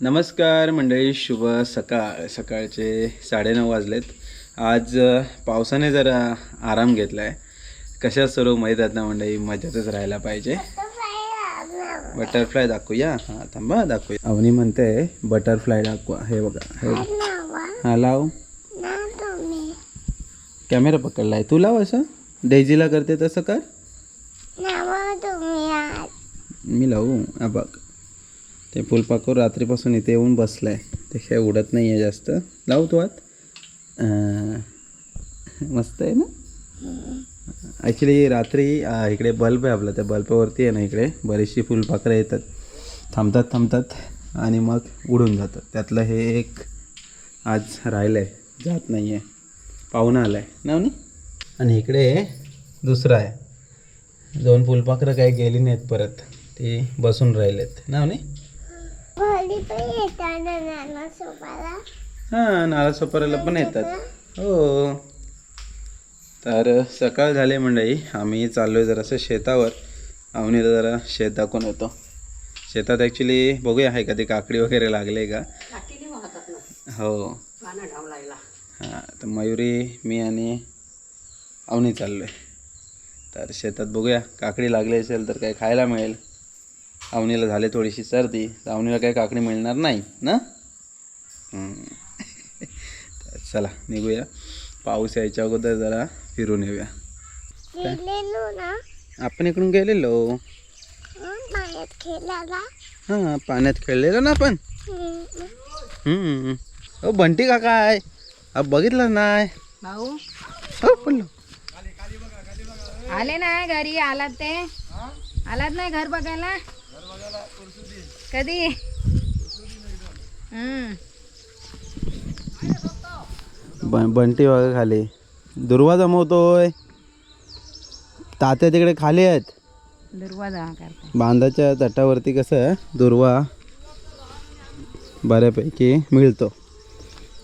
नमस्कार मंडळी शुभ सकाळ सकाळचे साडेनऊ वाजलेत. आज पावसाने जरा आराम घेतला आहे कशा सर्व माहीत आहेत ना मंडळी मजेतच राहायला पाहिजे. बटरफ्लाय दाखवूया. हां थांबा दाखवूया. अवनी म्हणते बटरफ्लाय दाखवा. हे बघा हे हा लाव. कॅमेरा पकडलाय. तू लाव असं. डेझीला करते तसं कर. मी लावू. हा बघ. ते फुलपाखरू रात्रीपासून इथे येऊन बसलाय. ते काय उडत नाही आहे जास्त. लावू तू आत. मस्त आहे ना? ॲक्च्युली रात्री इकडे बल्ब आहे आपला. त्या बल्बवरती आहे ना इकडे बरीचशी फुलपाखरं येतात. थांबतात थांबतात आणि मग उडून जातात. त्यातलं हे एक आज राहिलं आहे जात नाही आहे पाहुणा आला आहे ना? आणि इकडे दुसरं आहे. दोन फुलपाखरं काही गेली नाहीत परत. ती बसून राहिलेत. ना? म्हणे हां नारळ सोपाराला पण येतात. हो. तर सकाळ झाली मंडळी. आम्ही चाललो आहे जरासं शेतावर. अवनीला जरा शेत दाखवून येतो. शेतात ॲक्च्युली बघूया आहे का ते काकडी वगैरे लागले का? हो. हां तर मयुरी मी आणि अवनी चाललो आहे तर शेतात बघूया काकडी लागली असेल तर काही खायला मिळेल. अवनीला झाले थोडीशी सर्दी. तर अवनीला काही काकडी मिळणार नाही ना? चला निघूया. पाऊस यायच्या अगोदर जरा फिरून येऊया. आपण इकडून गेलेलो. हां पाण्यात खेळलेलो ना आपण? हम्म. हो बंटी काका आहे. अहो, बघितलं नाही. हो आले नाही घरी आलात ते? आलात नाही घर बघायला? कधी? ब बंटी बघा खाली. दुर्वा जमवतोय तात्या तिकडे खाली आहेत. दुर्वा जमा करते बांधाच्या तटावरती कसं दुर्वा बऱ्यापैकी मिळतो.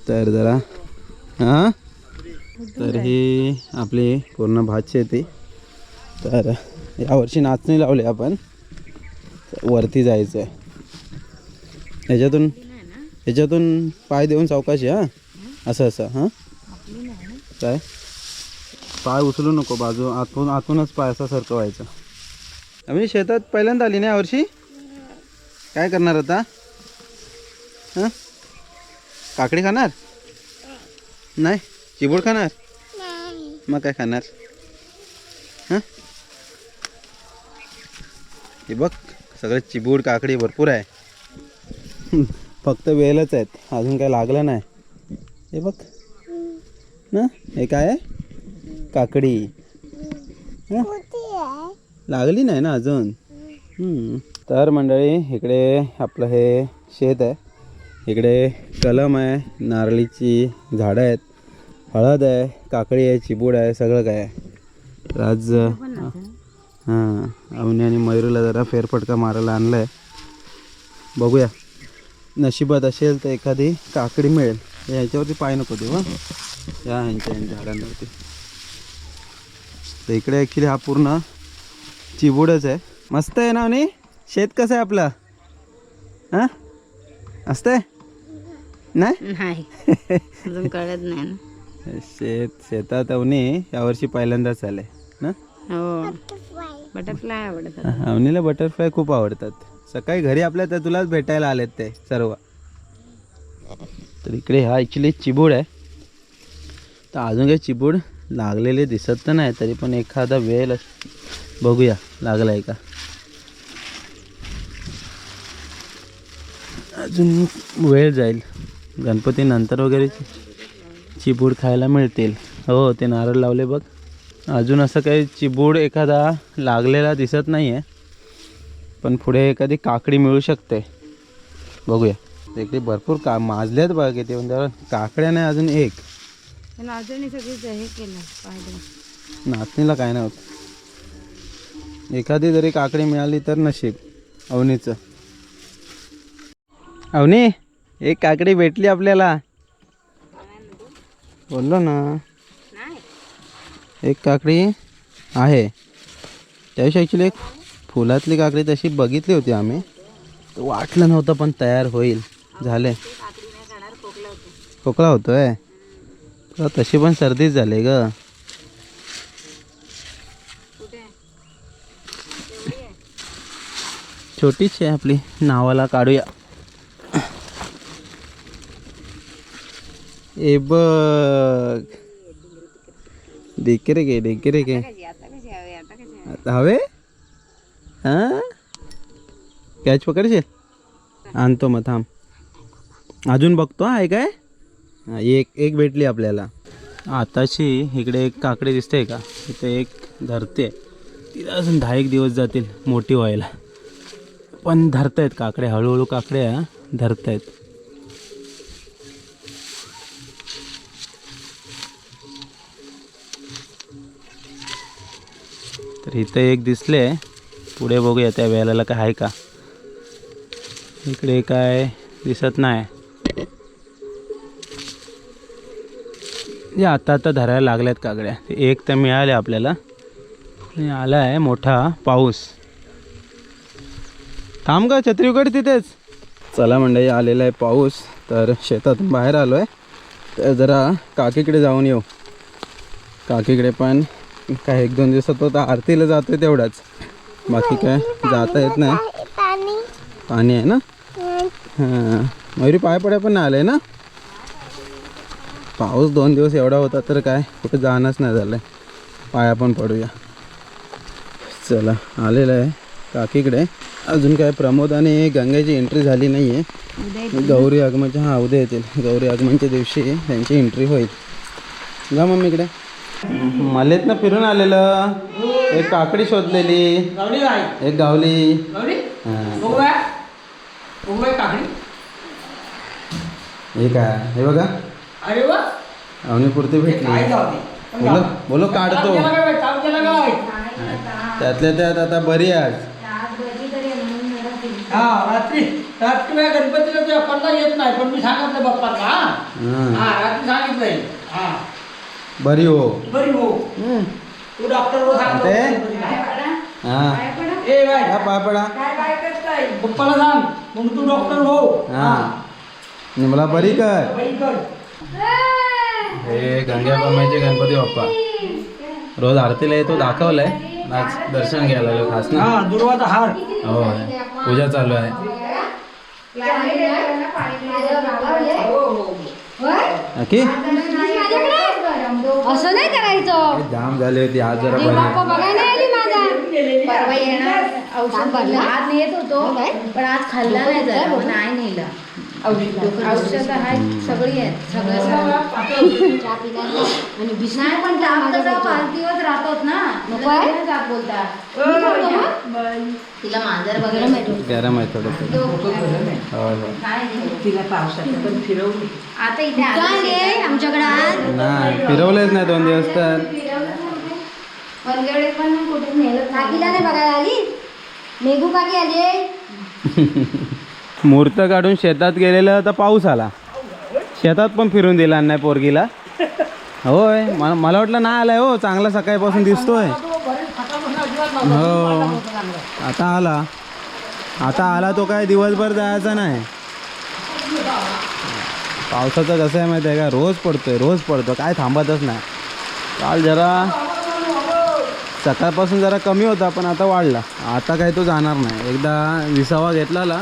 तर जरा हां? तर ही आपली पूर्ण भात शेती तर यावर्षी नाचणी लावली आपण. वरती जायचं आहे ह्याच्यातून ह्याच्यातून पाय देऊन चौकाशी हां? असं असं हां? काय? पाय उचलू नको बाजू आतून आतूनच पाय असा व्हायचं आम्ही शेतात पहिल्यांदा आली ना यावर्षी काय करणार आता? हां? काकडी खाणार? नाही? चिबूड खाणार? मग काय खाणार? हां? हे बघ. सगळं चिबूड काकडी भरपूर आहे. फक्त वेलच आहेत. अजून काय लागलं नाही. हे बघ. ना? हे काय आहे? काकडी? लागली नाही ना अजून? हम्म. तर मंडळी इकडे आपलं हे शेत आहे. इकडे कलम आहे नारळीची झाडं आहेत हळद आहे काकडी आहे चिबूड आहे सगळं काय आहे. तर आज हां अवनी आणि मयुरीला जरा फेरफटका मारायला आणलं आहे बघूया. नशिबात असेल तर एखादी काकडी मिळेल. ह्याच्यावरती पाय नको देऊ हं. या ह्यांच्या झाडांवरती. तर इकडे ॲक्च्युली हा पूर्ण चिबूडच आहे. मस्त आहे ना आणि शेत कसं आहे आपलं? हां? असतंय नाही? कळत नाही ना. शेत शेतात अवनी यावर्षी पहिल्यांदाच आले ना हो. बटरफ्लाय आवडत अवनीला बटरफ्लाय खूप आवडतात. सकाळी घरी आपल्या तर तुलाच भेटायला आलेत ते सर्व. तर इकडे हा ॲक्च्युली चिबूड आहे. तर अजून काही चिबूड लागलेले दिसत तर नाही तरी पण एखादा वेळ बघूया लागला आहे का? अजून वेळ जाईल. गणपती नंतर वगैरे चिबूड खायला मिळतील. हो ते नारळ लावले बघ. अजून असं काही चिबूड एखादा लागलेला दिसत नाही आहे पण पुढे एखादी काकडी मिळू शकते. बघूया. इकडे भरपूर का माजल्यात बघा किती म्हणजे काकड्या नाही अजून एक. नाचणीला काय नाही होत एखादी जरी काकडी मिळाली तर नशीब. अवनीचं. अवनी एक काकडी भेटली आपल्याला. बोललो ना. एक काकडी आहे. त्याविषयी ॲक्च्युली एक फुलातली काकडी तशी बघितली होती आम्ही. वाटलं नव्हतं पण तयार होईल. झाले. खोकला होतोय. तर तशी पण सर्दीच झाली ग. छोटीच आहे आपली. नावाला काढूया. ए बघ. डेके रे गे डेके रे। गे आता हवे कॅच पकडशील आणतो मग थांब। अजून बघतो आहे काय? एक एक भेटली आपल्याला. आताची इकडे एक काकडी दिसते का? इथे एक धरते. तिला अजून दहा एक दिवस जातील मोठी व्हायला. पण धरतायत काकड्या हळूहळू काकड्या धरतायत. तर इथं एक दिसले. पुढे बघूया त्या वेळेला काय आहे का. इकडे काय दिसत नाही. जे आता आता धरायला लागल्यात काकड्या एक तर मिळाले आपल्याला. आला आहे मोठा पाऊस. थांब का छत्रीगड तिथेच. चला मंडळी आलेला आहे पाऊस. तर शेतातून बाहेर आलो आहे तर जरा काकीकडे जाऊन येऊ. काकीकडे पण काय एक दोन दिवसात तर आरतीला जातोय तेवढाच. बाकी काय जाता येत नाही. पाणी. आहे ना? हां. मयुरी पाय पड्या पण नाही आले ना? पाऊस दोन दिवस एवढा होता तर काय कुठे जाणंच नाही झालं पाया पण पडूया. चला आलेलं आहे काकीकडे. अजून काय प्रमोद आणि गंगेची एंट्री झाली नाही आहे गौरी आगमनच्या हां उद्या येतील. गौरी आगमनच्या दिवशी त्यांची एंट्री होईल. जा मम्मीकडे मलेत ना फिरून आलेलं. एक काकडी शोधलेली. एक गावली. हां. हे काय? हे बघा. अरे अवनीपुरती भेटली. बोलो बोलो काढतो. त्यातल्या त्यात आता बरी आज. हा रात्री रात्री माझ्या गणपतीला येत नाही पण मी सांगितलं बाप्पा का हां. हा रात्री सांगितलंय. हा. बरी हो. बरी हो. तू डॉक्टर ते? हां. ए बाय. या पाय पडा. बाप्पाला सांग. मग तू डॉक्टर हो. हां. आणि मला बरी कर. बरी कर. हे गंगा बाबाचे गणपती बाप्पा. रोज आरतीला येतो दाखवलाय. आज दर्शन घ्यायला आलो खास ना. हा दुर्वाचा हार. हो पूजा चालू आहे. नक्की असं नाही करायचं. जाम झाली होती आज जरा ती बरी. परवा येणार औषध आज नेत होतो पण आज खाल्ला नाही जरा. मग नाही नेलं. औषध आहेत सगळी आहेत सगळं पण ताप तसा पाच दिवस राहतात ना. नको ताप बोलता? तिला मांजर वगैरे भेटू गरम आहे थोडं हो हो. तिला पावसात पण फिरवली. आता इथे आमच्याकडे आज? नाही फिरवलेच नाही दोन दिवस तर. पंजवडे पण कुठे नेलं काकीला नाही बघायला आली? मेघू काकी आली. मूर्त काढून शेतात गेलेलं तर पाऊस आला. शेतात पण फिरून दिला नाही पोरगीला. होय मला मला वाटलं नाही आलाय हो चांगला सकाळपासून दिसतोय. हो आता आला. आता आला तो काय दिवसभर जायचा नाही. पावसाचं कसं आहे माहिती आहे का? रोज पडतोय रोज पडतो काय थांबतच नाही. काल जरा. सकाळपासून जरा कमी होता पण आता वाढला. आता काय तो जाणार नाही. एकदा विसावा घेतलाला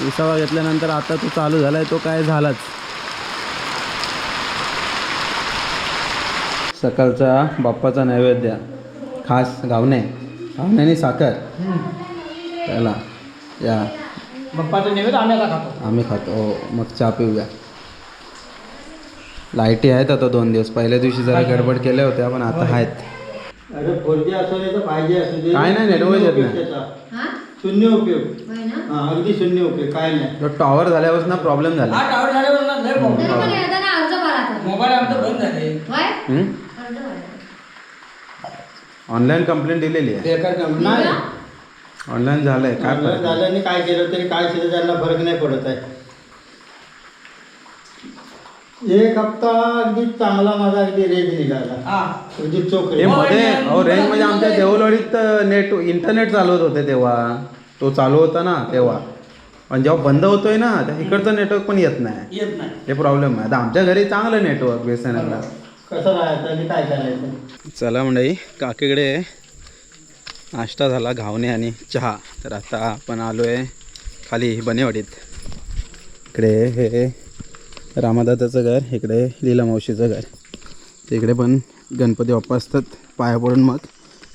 विसावा घेतल्यानंतर आता तो चालू झालाय तो काय झालाच. सकाळचा बाप्पाचा नैवेद्य खास गावणे गावण्याने साखर. त्याला या. बाप्पाचा नैवेद्य आम्हाला खातो. आम्ही खातो. हो मग चहा पिऊया. लाईटी आहेत आता दोन दिवस. पहिल्या दिवशी जरा गडबड केल्या होत्या पण आता आहेत. अरे फोरजी असू दे तर पाहिजे असू दे. काय नाही, network येत नाही. त्याचा. शून्य उपयोग. हा अगदी शून्य उपयोग. काय नाही. तो टॉवर झाल्यापासून प्रॉब्लेम झाला. हा टावर झाल्यावर ना लय प्रॉब्लेम मोबाईल आमचं बंद झाले. ऑनलाईन कंप्लेंट दिलेली आहे. बेकार काम नाही ऑनलाईन झालंय काय फरक? झालं आणि काय केलं तरी काय केलं त्यांना फरक नाही पडत आहे. एक हप्ता अगदी चांगला माझा अगदी रेंज निघाला. हा. अगदी चोख ते रेंज. मध्ये अहो रेंज म्हणजे आमच्या देवलवाडीत नेट इंटरनेट चालवत होते तेव्हा. तो चालू होता ना तेव्हा. आणि जेव्हा बंद होतोय ना त्या इकडचं नेटवर्क पण येत नाही. येत नाही. हे प्रॉब्लेम आहे. आता आमच्या घरी चांगलं नेटवर्क बी एस एन एलला कसं राहायचं आणि काय करायचं? चला मंडळी काकीकडे नाश्ता झाला घावणे आणि चहा. तर आता आपण आलो आहे खाली बनेवाडीत. इकडे हे रामादादाचं घर इकडे लीला मावशीचं घर. तिकडे पण गणपती बाप्पा असतात पाया पडून मग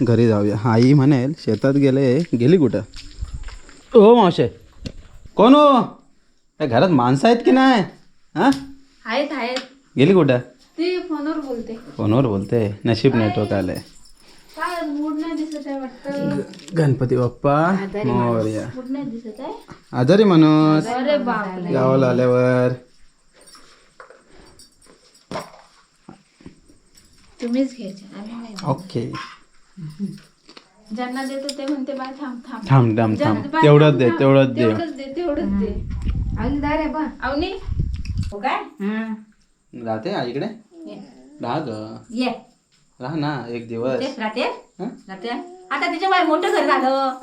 घरी जाऊया. आई म्हणेल शेतात गेले गेली कुठं? हो मावशे कोण हो? घरात माणसं आहेत की नाही? हां? आहेत आहेत. गेली कुठं? ती फोनवर बोलते. फोनवर बोलते. नशीब नेटवर्क आलंय काय मूड नाही दिसत आहे वाटतं. गणपती बाप्पा मोरया. मूड नाही दिसत आहे. आजारी माणूस. अरे बापरे. गावाला आल्यावर तुम्हीच घ्यायचे आम्ही नाही ओके. ज्यांना देतो ते म्हणते बाय थांब थांब. थांब थांब ज्यांना थांब बाय तेवढंच थांब, दे थांब. तेवढंच दे. तेवढंच दे तेवढंच दे. आहे बा अवनी? हो काय? राहते आईकडे राहा ग. ये. राहा ना एक दिवस. तेच राहते? हं? राहते? आता तिच्या बाय मोठं घर झालं.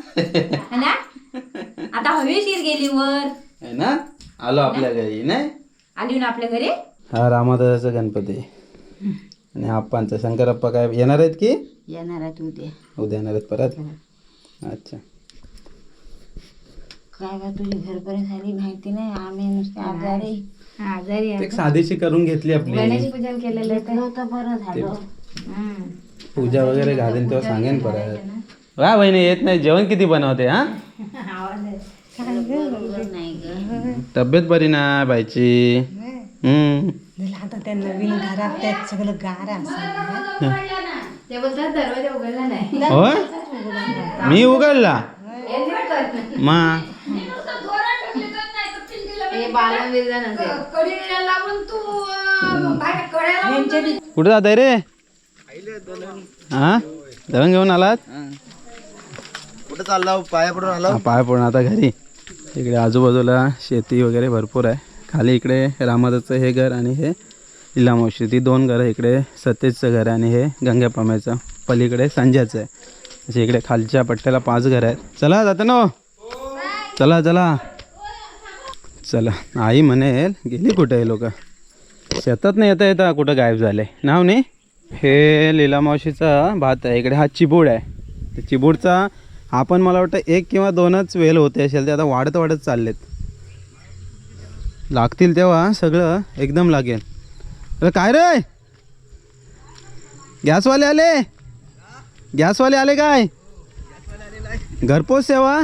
है ना? आता हवेशीर गेली वर. आहे ना? आलो आपल्या घरी नाही? आली ना आपल्या घरी? हा रामादाचा गणपती. आणि आप्पांचा शंकरप्पा काय येणार आहेत की? येणार आहे तू ते उद्या येणार आहेत परत? अच्छा. काय का तुझी घरपर्यंत झाली माहिती नाही. आम्ही नुसते आजारी. आजारी एक साधीशी करून घेतली आपली. पूजन केलेलं आहे होतं. बरं झालं. पूजा वगैरे घालेन तेव्हा सांगेन परत. वा बहिणी येत नाही. जेवण किती बनवते हा? नाही ग. तब्येत बरी ना बायची हम्म. ते बोलतात दरवाजा उघडला नाही. होय? मी उघडला? मा? हे बिरला नसेल कुठे जात आहे रे? हा? दळण घेऊन आलात? कुठं चालला पाया पडून आला हा, पाय पडून आता घरी. इकडे आजूबाजूला शेती वगैरे भरपूर आहे. खाली इकडे रामादाचं हे घर आणि हे इलामावशी ती दोन घरं इकडे सतेजचं घर आहे आणि हे गंगापाम्याचं पलीकडे संजयचं आहे. असे इकडे खालच्या पट्ट्याला पाच घरं आहेत. चला जातं ना चला चला. चला. आई म्हणेल गेली कुठे आहे लोक? शेतात नाही येता येता कुठं गायब झाले. नाव नाही हे लिलामावशीचा भात आहे. इकडे हा चिबूड आहे. तर चिबूडचा आपण मला वाटतं एक किंवा दोनच वेल होते असेल ते आता वाढत वाढत चाललेत. लागतील तेव्हा सगळं एकदम लागेल. अरे काय रे? गॅसवाले आले? गॅसवाले आले काय? घरपोच सेवा?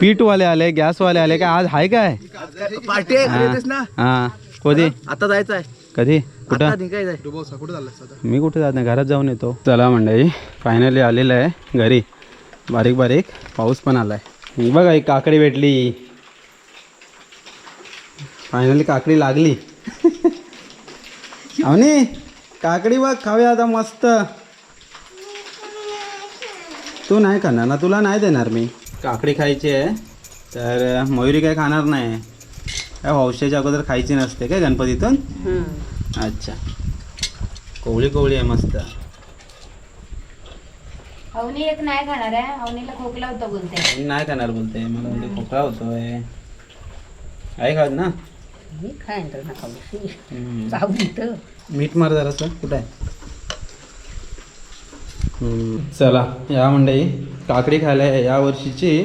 पीठवाले आले गॅसवाले आले काय? आज आहे काय? पार्टी हा हा. कधी आता जायचं आहे. कधी? कुठं? मी कुठे जात नाही? घरात जाऊन येतो. चला मंडळी फायनली आलेलं आहे घरी. बारीक बारीक पाऊस पण आलाय. ही बघा एक काकडी भेटली. फायनली काकडी लागली. अवनी काकडी बघ खाऊया आता मस्त. तू नाही खाणार ना तुला नाही देणार मी. काकडी खायची आहे तर मयुरी काय खाणार नाही. काय औषधाच्या अगोदर खायची नसते काय गणपतीतून? अच्छा. कोवळी कोवळी आहे मस्त. अवनी एक नाही खाणार आहे. अवनीला खोकला होता बोलते. मी नाही खाणार बोलते. मला म्हणजे खोकला होतोय. आहे खात ना? मी खाईन तर नका बसू. हम्म. जाऊ इथं. मीठ मार जरासं कुठं आहे? हम्म, चला या मंडळी. काकडी खायला आहे या वर्षीची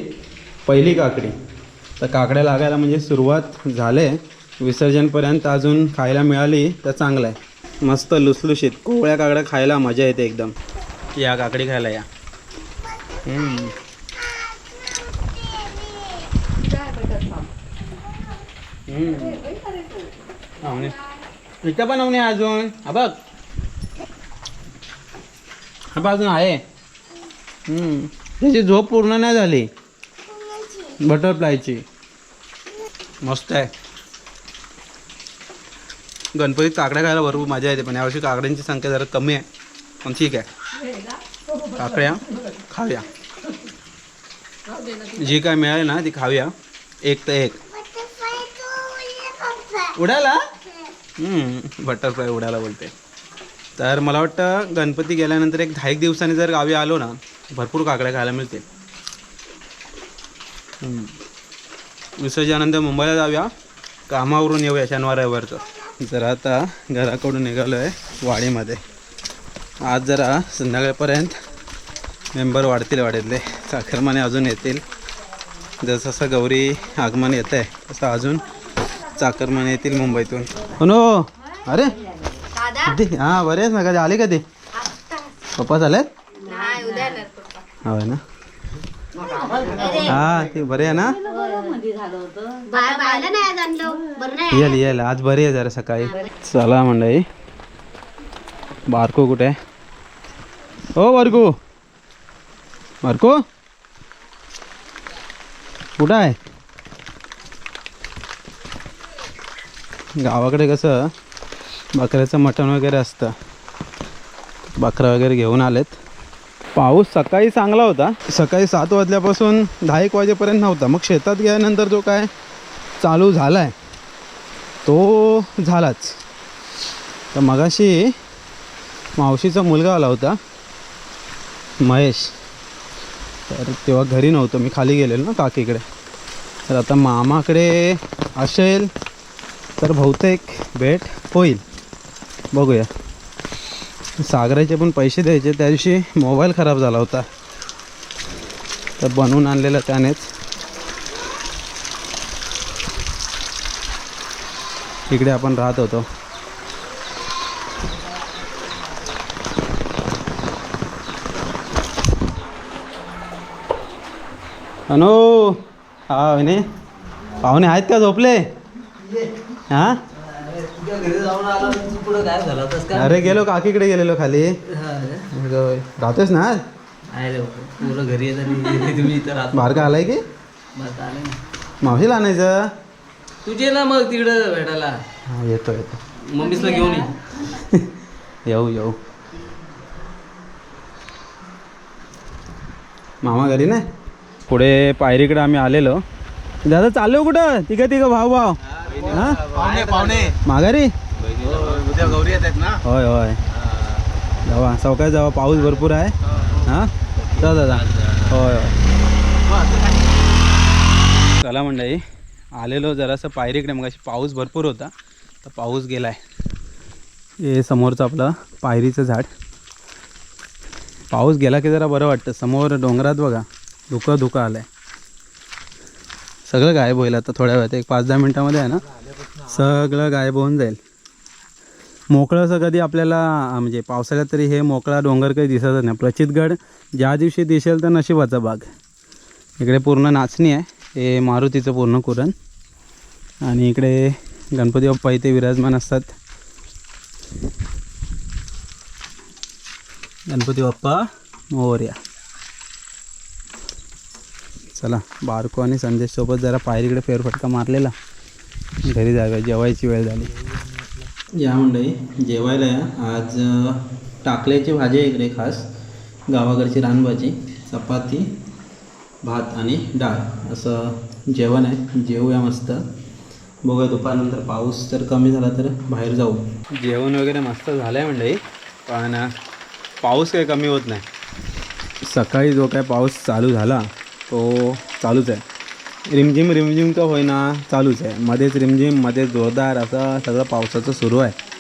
पहिली काकडी. तर काकड्या लागायला म्हणजे सुरुवात झाले. विसर्जनपर्यंत अजून खायला मिळाली तर चांगलं आहे. मस्त लुसलुशीत. कोवळ्या काकड्या खायला मजा येते एकदम. या काकडी खायला या. इथं पण आवणे अजून. हा बघ. हा बघ अजून आहे. त्याची झोप पूर्ण नाही झाली. बटरफ्लायची. मस्त आहे. गणपतीत काकड्या खायला भरपूर मजा येते पण यावर्षी काकड्यांची संख्या जरा कमी आहे. पण ठीक आहे. काकड्या खाऊया जी काय मिळाली ना ती खाऊया एक तर एक. उडाला? बटरफ्लाय उडाला बोलते. तर मला वाटतं गणपती गेल्यानंतर एक दहा एक दिवसांनी जर गावी आलो ना भरपूर काकड्या खायला मिळतील. विसर्जनानंतर मुंबईला जाऊया. कामावरून येऊया शनिवार रविवारचं. जर आता घराकडून निघालो आहे वाडीमध्ये. आज जरा संध्याकाळपर्यंत मेंबर वाढतील वाडीतले चाकरमाने अजून येतील. जसं जसं गौरी आगमन येत आहे तसं अजून चाकरमाने येतील मुंबईतून. हो अरे हां बरे आहेस ना कधी? आले कधी? पप्पा चालेत होय ना? हा ते बरे आहे ना? येल येल आज बरी आहे जरा सकाळी. चला मंडळी. बारको कुठे? आहे? ओ बारको. बारको? कुठं आहे? गावाकडे कसं बकऱ्याचं मटण वगैरे असतं. बकरा वगैरे घेऊन आलेत. पाऊस सकाळी चांगला होता. सकाळी सात वाजल्यापासून दहा एक वाजेपर्यंत नव्हता. मग शेतात गेल्यानंतर जो काय चालू झाला आहे तो झालाच. तर मगाशी मावशीचा मुलगा आला होता महेश. तर तेव्हा घरी नव्हतं मी खाली गेलेलो ना काकीकडे. तर आता मामाकडे असेल तर बहुतेक भेट होईल. बघूया. सागराचे पण पैसे द्यायचे त्या दिवशी मोबाईल खराब झाला होता. तर बनवून आणलेला त्यानेच. इकडे आपण राहत होतो. अनो हा वहिनी. पाहुणे आहेत का झोपले? हा? अरे गेलो काकीकडे गेलेलो खाली. राहतोस ना घरी बारका आलाय की? ना मावशीला आणायचं. तुझे ना मग तिकडं भेटायला. हा येतो येतो मम्मीसला घेऊन येऊ येऊ. मामा घरी नाही? पुढे पायरीकडे आम्ही आलेलो. दादा चाललो कुठं? तिघं तिघं भाऊ भाऊ. हा? माघारी? होय होय. जावा सवकाय जावा पाऊस भरपूर आहे. हां? चला दादा होय होय. चला मंडळी आलेलो जरासं पायरीकडे मग पाऊस भरपूर होता. तर पाऊस गेलाय. हे समोरचं आपलं पायरीचं झाड. पाऊस गेला की जरा बरं वाटतं. समोर डोंगरात बघा. धुकं धुकं आलं आहे सगळं गायब होईल आता थोड्या वेळात एक पाच दहा मिनटामध्ये आहे ना? सगळं गायब होऊन जाईल. मोकळं असं कधी आपल्याला म्हणजे पावसाळ्यात तरी हे मोकळा डोंगर काही दिसतच नाही. प्रचितगड ज्या दिवशी दिसेल तर नशिबाचा बाग. इकडे पूर्ण नाचणी आहे. हे मारुतीचं पूर्ण कुरण. आणि इकडे गणपती बाप्पा इथे विराजमान असतात. गणपती बाप्पा मोर्या. चला बारको आणि संदेशसोबत जरा पायरीकडे फेरफटका मारलेला. घरी जाऊया जेवायची वेळ झाली. या मंडळी जेवायला आज टाकल्याची भाजी आहे इकडे खास. गावाकडची रानभाजी चपाती भात आणि डाळ. असं जेवण आहे. जेवूया मस्त. बघूया दुपारनंतर पाऊस जर कमी झाला तर बाहेर जाऊ. जेवण वगैरे मस्त झालं आहे मंडळी पण पाऊस काही कमी होत नाही. सकाळी जो काय पाऊस चालू झाला तो चालूच आहे. रिमझिम रिमझिम का होईना चालूच आहे. मध्येच रिमझिम मध्येच जोरदार असं सगळं पावसाचं सुरू आहे.